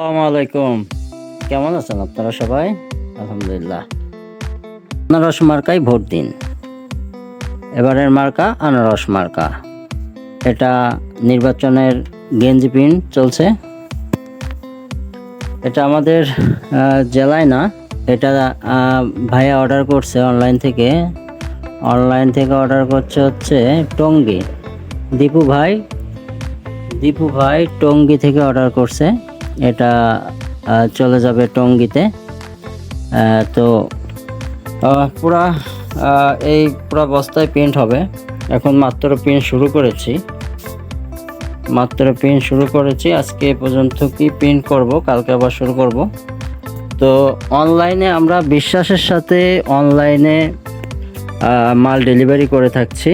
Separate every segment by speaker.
Speaker 1: আলাইকুম কেমন আছেন আপনারা সবাই আলহামদুলিল্লাহ আনারস মার্কাই ভোট দিন এবারের মার্কা আনারস মার্কা এটা নির্বাচনের গেঞ্জি প্রিন্ট চলছে এটা আমাদের জেলায় না এটা ভাইয়া অর্ডার করছে অনলাইন থেকে অনলাইন থেকে অর্ডার করছে হচ্ছে টঙ্গি দীপু ভাই দীপু ভাই টঙ্গি থেকে অর্ডার করছে এটা চলে যাবে টঙ্গিতে তো পুরা এই পুরা বস্তায় প্রিন্ট হবে এখন মাত্র প্রিন্ট শুরু করেছি মাত্র প্রিন্ট শুরু করেছি আজকে পর্যন্ত কি প্রিন্ট করব কালকে আবার শুরু করব তো অনলাইনে আমরা বিশ্বাসের সাথে অনলাইনে মাল ডেলিভারি করে থাকছি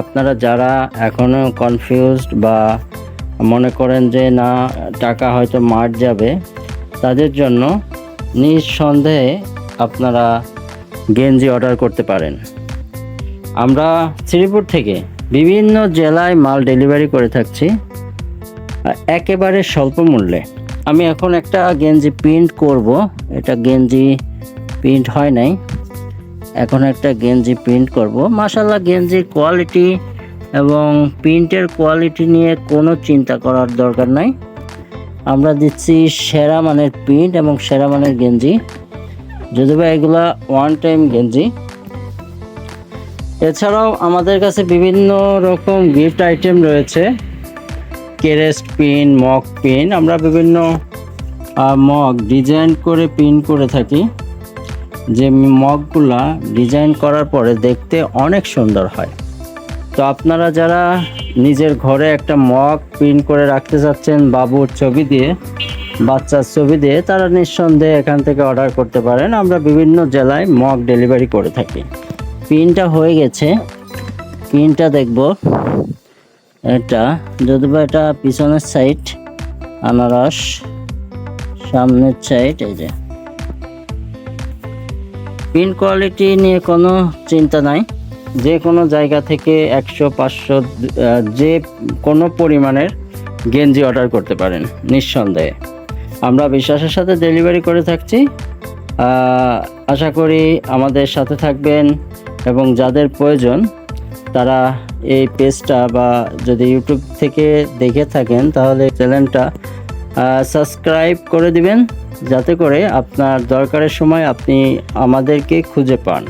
Speaker 1: আপনারা যারা এখনও কনফিউজড বা মনে করেন যে না টাকা হয়তো মার যাবে তাদের জন্য নিঃসন্দেহে আপনারা গেঞ্জি অর্ডার করতে পারেন আমরা শ্রীপুর থেকে বিভিন্ন জেলায় মাল ডেলিভারি করে থাকছি একেবারে স্বল্প মূল্যে আমি এখন একটা গেঞ্জি প্রিন্ট করব এটা গেঞ্জি প্রিন্ট হয় নাই এখন একটা গেঞ্জি প্রিন্ট করব মাসাল্লাহ গেঞ্জির কোয়ালিটি এবং প্রিন্টের কোয়ালিটি নিয়ে কোনো চিন্তা করার দরকার নাই আমরা দিচ্ছি সেরা মানের প্রিন্ট এবং সেরা মানের গেঞ্জি যদি বা এগুলা ওয়ান টাইম গেঞ্জি এছাড়াও আমাদের কাছে বিভিন্ন রকম গিফট আইটেম রয়েছে কেরেস্ট পিন মগ পিন আমরা বিভিন্ন মগ ডিজাইন করে পিন করে থাকি যে মগগুলা ডিজাইন করার পরে দেখতে অনেক সুন্দর হয় তো আপনারা যারা নিজের ঘরে একটা মগ প্রিন্ট করে রাখতে চাচ্ছেন বাবুর ছবি দিয়ে বাচ্চার ছবি দিয়ে তারা নিঃসন্দেহে এখান থেকে অর্ডার করতে পারেন আমরা বিভিন্ন জেলায় মগ ডেলিভারি করে থাকি প্রিন্টটা হয়ে গেছে প্রিনটা দেখব এটা যদি বা এটা পিছনের সাইড আনারস সামনের সাইড এই যে প্রিন্ট কোয়ালিটি নিয়ে কোনো চিন্তা নাই যে কোনো জায়গা থেকে একশো পাঁচশো যে কোনো পরিমাণের গেঞ্জি অর্ডার করতে পারেন নিঃসন্দেহে আমরা বিশ্বাসের সাথে ডেলিভারি করে থাকছি আশা করি আমাদের সাথে থাকবেন এবং যাদের প্রয়োজন তারা এই পেজটা বা যদি ইউটিউব থেকে দেখে থাকেন তাহলে চ্যানেলটা সাবস্ক্রাইব করে দিবেন যাতে করে আপনার দরকারের সময় আপনি আমাদেরকে খুঁজে পান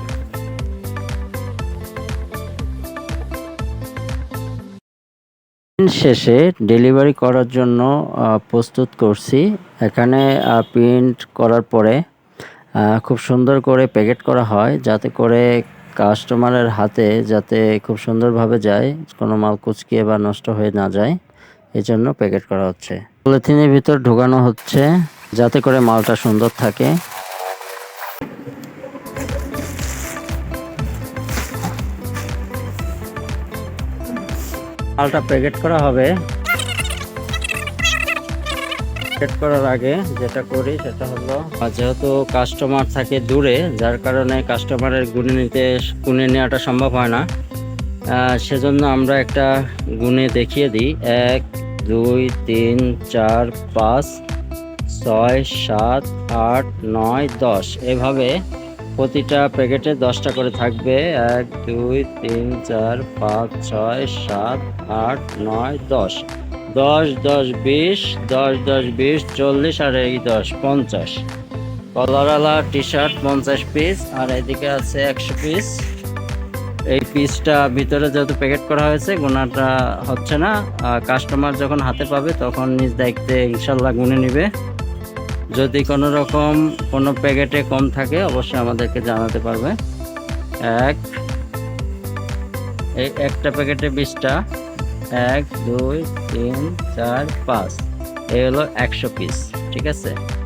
Speaker 1: শেষে ডেলিভারি করার জন্য প্রস্তুত করছি এখানে প্রিন্ট করার পরে খুব সুন্দর করে প্যাকেট করা হয় যাতে করে কাস্টমারের হাতে যাতে খুব সুন্দরভাবে যায় কোনো মাল কুচকিয়ে বা নষ্ট হয়ে না যায় এজন্য প্যাকেট করা হচ্ছে পলিথিনের ভিতর ঢোকানো হচ্ছে যাতে করে মালটা সুন্দর থাকে আলটা প্যাকেট করা হবে প্যাকেট করার আগে যেটা করি সেটা হলো যেহেতু কাস্টমার থাকে দূরে যার কারণে কাস্টমারের গুনে নিতে গুনে নেওয়াটা সম্ভব হয় না সেজন্য আমরা একটা গুনে দেখিয়ে দিই এক দুই তিন চার পাঁচ ছয় সাত আট নয় দশ এভাবে প্রতিটা প্যাকেটে দশটা করে থাকবে এক দুই তিন চার পাঁচ ছয় সাত আট নয় দশ দশ দশ বিশ দশ দশ বিশ চল্লিশ আর এই দশ পঞ্চাশ কলারালা টি শার্ট পঞ্চাশ পিস আর এদিকে আছে একশো পিস এই পিসটা ভিতরে যেহেতু প্যাকেট করা হয়েছে গোনাটা হচ্ছে না কাস্টমার যখন হাতে পাবে তখন নিজ দায়িত্বে ইনশাল্লাহ গুনে নিবে যদি কোনো রকম কোনো প্যাকেটে কম থাকে অবশ্যই আমাদেরকে জানাতে পারবে এক এই একটা প্যাকেটে বিশটা এক দুই তিন চার পাঁচ এই হলো একশো পিস ঠিক আছে